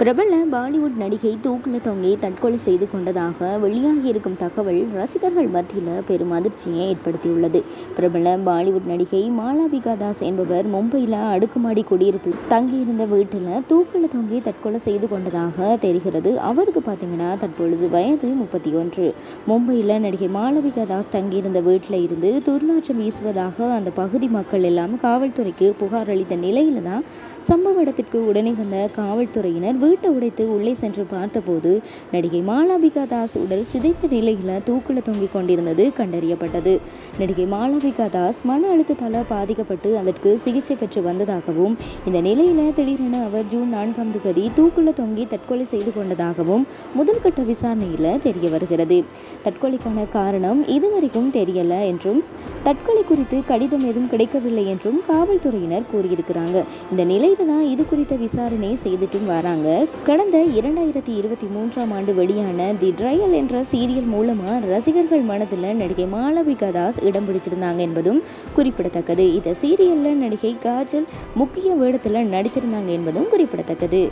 பிரபல பாலிவுட் நடிகை தூக்கில் தொங்கி தற்கொலை செய்து கொண்டதாக வெளியாகியிருக்கும் தகவல் ரசிகர்கள் மத்தியில் பெரும் அதிர்ச்சியை ஏற்படுத்தியுள்ளது. பிரபல பாலிவுட் நடிகை மாலாபிகா தாஸ் என்பவர் மும்பையில் அடுக்குமாடி குடியிருப்பில் தங்கியிருந்த வீட்டில் தூக்கில் தொங்கி தற்கொலை செய்து கொண்டதாக தெரிகிறது. அவருக்கு பார்த்தீங்கன்னா தற்பொழுது வயது முப்பத்தி ஒன்று. மும்பையில் நடிகை மாலவிகா தாஸ் தங்கியிருந்த வீட்டில் இருந்து துர்நாற்றம் வீசுவதாக அந்த பகுதி மக்கள் எல்லாம் காவல்துறைக்கு புகார் அளித்த நிலையில் தான் சம்பவ இடத்திற்கு உடனே வந்த காவல்துறையினர் வீட்டை உடைத்து உள்ளே சென்று பார்த்தபோது நடிகை மாலாபிகா தாஸ் உடல் சிதைத்த நிலையில் தூக்கில் தொங்கிக் கொண்டிருந்தது கண்டறியப்பட்டது. நடிகை மாலாபிகா தாஸ் மன அழுத்தத்தால் பாதிக்கப்பட்டு அதற்கு சிகிச்சை பெற்று வந்ததாகவும் இந்த நிலையில் திடீரென அவர் ஜூன் நான்காம் தேதி தூக்குள்ள தொங்கி தற்கொலை செய்து கொண்டதாகவும் முதல்கட்ட விசாரணையில் தெரிய வருகிறது. தற்கொலைக்கான காரணம் இதுவரைக்கும் தெரியல என்றும் தற்கொலை குறித்து கடிதம் எதுவும் கிடைக்கவில்லை என்றும் காவல்துறையினர் கூறியிருக்கிறாங்க. இந்த நிலையில தான் இது குறித்த விசாரணை செய்துட்டும் வராங்க. கடந்த இரண்டாயிரத்தி இருபத்தி மூன்றாம் ஆண்டு வெளியான தி ட்ரையல் என்ற சீரியல் மூலமா ரசிகர்கள் மனதில் நடிகை மாளவிகா தாஸ் இடம் பிடிச்சிருந்தாங்க என்பதும் குறிப்பிடத்தக்கது. இந்த சீரியல்ல நடிகை காஜல் முக்கிய வேடத்தில் நடித்திருந்தாங்க என்பதும் குறிப்பிடத்தக்கது.